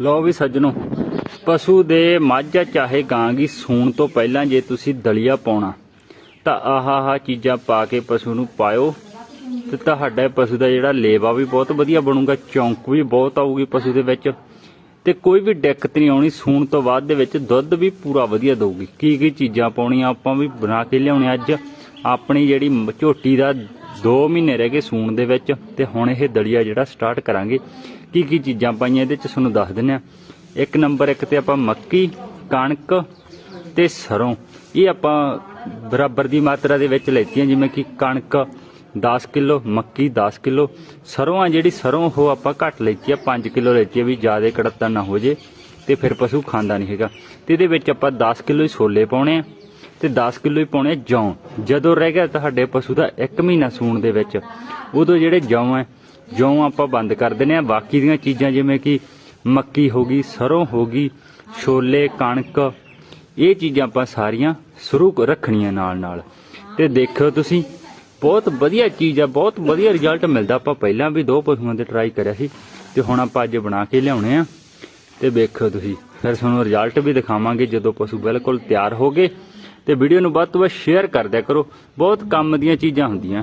ਲਓ ਵੀ ਸੱਜਣੋ, ਪਸ਼ੂ ਦੇ ਮਾਝਾ ਚਾਹੇ ਗਾਂ ਦੀ ਸੂਣ ਤੋਂ ਪਹਿਲਾਂ ਜੇ ਤੁਸੀਂ ਦਲੀਆ ਪਾਉਣਾ, ਤਾਂ ਆਹ ਆਹ ਚੀਜ਼ਾਂ ਪਾ ਕੇ ਪਸ਼ੂ ਨੂੰ ਪਾਇਓ। ਤੇ ਤੁਹਾਡਾ ਪਸ਼ੂ ਦਾ ਜਿਹੜਾ ਲੇਵਾ ਵੀ ਬਹੁਤ ਵਧੀਆ ਬਣੂਗਾ, ਚੌਂਕ ਵੀ ਬਹੁਤ ਆਊਗੀ ਪਸ਼ੂ ਦੇ ਵਿੱਚ। ਤੇ ਕੋਈ ਵੀ ਦਿੱਕਤ ਨਹੀਂ ਆਉਣੀ, ਸੂਣ ਤੋਂ ਬਾਅਦ ਦੇ ਵਿੱਚ ਦੁੱਧ ਵੀ ਪੂਰਾ ਵਧੀਆ ਦੇਊਗੀ। ਕੀ ਕੀ ਚੀਜ਼ਾਂ ਪਾਉਣੀਆਂ ਆਪਾਂ ਵੀ ਬਣਾ ਕੇ ਲਿਆਉਣੇ ਅੱਜ। ਆਪਣੀ ਜਿਹੜੀ ਮ- ਝੋਟੀ ਦਾ 2 ਮਹੀਨੇ ਰਹਿ ਗਏ ਸੂਣ ਦੇ ਵਿੱਚ ਤੇ ਹੁਣ ਇਹ ਦਲੀਆ ਜਿਹੜਾ ਸਟਾਰਟ ਕਰਾਂਗੇ। ਕੀ ਕੀ ਚੀਜ਼ਾਂ ਪਾਈਆਂ ਇਹਦੇ ਚ ਤੁਹਾਨੂੰ ਦੱਸ ਦਿੰਨੇ ਆ ਇੱਕ ਨੰਬਰ ਇੱਕ ਤੇ ਆਪਾਂ ਮੱਕੀ, ਕਣਕ ਤੇ ਸਰੋਂ। ਇਹ ਆਪਾਂ ਬਰਾਬਰ ਦੀ ਮਾਤਰਾ ਦੇ ਵਿੱਚ ਲੈਤੀਆਂ, ਜਿਵੇਂ ਕਿ ਕਣਕ 10 ਕਿਲੋ, ਮੱਕੀ 10 ਕਿਲੋ। ਸਰੋਂ ਆ ਜਿਹੜੀ ਸਰੋਂ, ਉਹ ਆਪਾਂ ਘੱਟ ਲੈਤੀ ਆ 5 ਕਿਲੋ ਲੈਤੀ ਆ, ਵੀ ਜ਼ਿਆਦਾ ਕੜੱਤਾ ਨਾ ਹੋ ਜੇ ਤੇ ਫਿਰ ਪਸ਼ੂ ਖਾਂਦਾ ਨਹੀਂ ਹੈਗਾ। ਤੇ ਇਹਦੇ ਵਿੱਚ ਆਪਾਂ 10 ਕਿਲੋ ਹੀ ਛੋਲੇ ਪਾਉਣੇ ਆ। ਤੇ 10 ਕਿਲੋ ਹੀ ਪਾਉਣੇ ਜੌਂ। ਜਦੋਂ ਰਹਿ ਗਿਆ ਤੁਹਾਡੇ ਪਸ਼ੂ ਦਾ 1 ਮਹੀਨਾ ਸੂਣ ਦੇ ਵਿੱਚ। ਉਦੋਂ ਜਿਹੜੇ ਜੌਂ ਹੈ ਜੌਂ ਆਪਾਂ ਬੰਦ ਕਰ ਦਿੰਦੇ ਆ ਬਾਕੀ ਦੀਆਂ ਚੀਜ਼ਾਂ ਜਿਵੇਂ ਕਿ ਮੱਕੀ ਹੋ ਗਈ, ਸਰੋਂ ਹੋ ਗਈ, ਛੋਲੇ, ਕਣਕ, ਇਹ ਚੀਜ਼ਾਂ ਆਪਾਂ ਸਾਰੀਆਂ ਸ਼ੁਰੂ ਰੱਖਣੀਆਂ ਨਾਲ ਨਾਲ। ਤੇ ਦੇਖਿਓ ਤੁਸੀਂ, ਬਹੁਤ ਵਧੀਆ ਚੀਜ਼ ਆ, ਬਹੁਤ ਵਧੀਆ ਰਿਜ਼ਲਟ ਮਿਲਦਾ। ਆਪਾਂ ਪਹਿਲਾਂ ਵੀ ਦੋ ਪਸ਼ੂਆਂ ਤੇ ਟਰਾਈ ਕਰਿਆ ਸੀ, ਤੇ ਹੁਣ ਆਪਾਂ ਅੱਜ ਬਣਾ ਕੇ ਲਿਆਉਣੇ ਆ। ਤੇ ਵੇਖਿਓ ਤੁਸੀਂ, ਫਿਰ ਤੁਹਾਨੂੰ ਰਿਜ਼ਲਟ ਵੀ ਦਿਖਾਵਾਂਗੇ ਜਦੋਂ ਪਸ਼ੂ ਬਿਲਕੁਲ ਤਿਆਰ ਹੋ ਗਏ। ਤੇ ਵੀਡੀਓ ਨੂੰ ਵੱਧ ਤੋਂ ਵੱਧ ਸ਼ੇਅਰ ਕਰ ਦਿਆ ਕਰੋ। ਬਹੁਤ ਕੰਮ ਦੀਆਂ ਚੀਜ਼ਾਂ ਹੁੰਦੀਆਂ।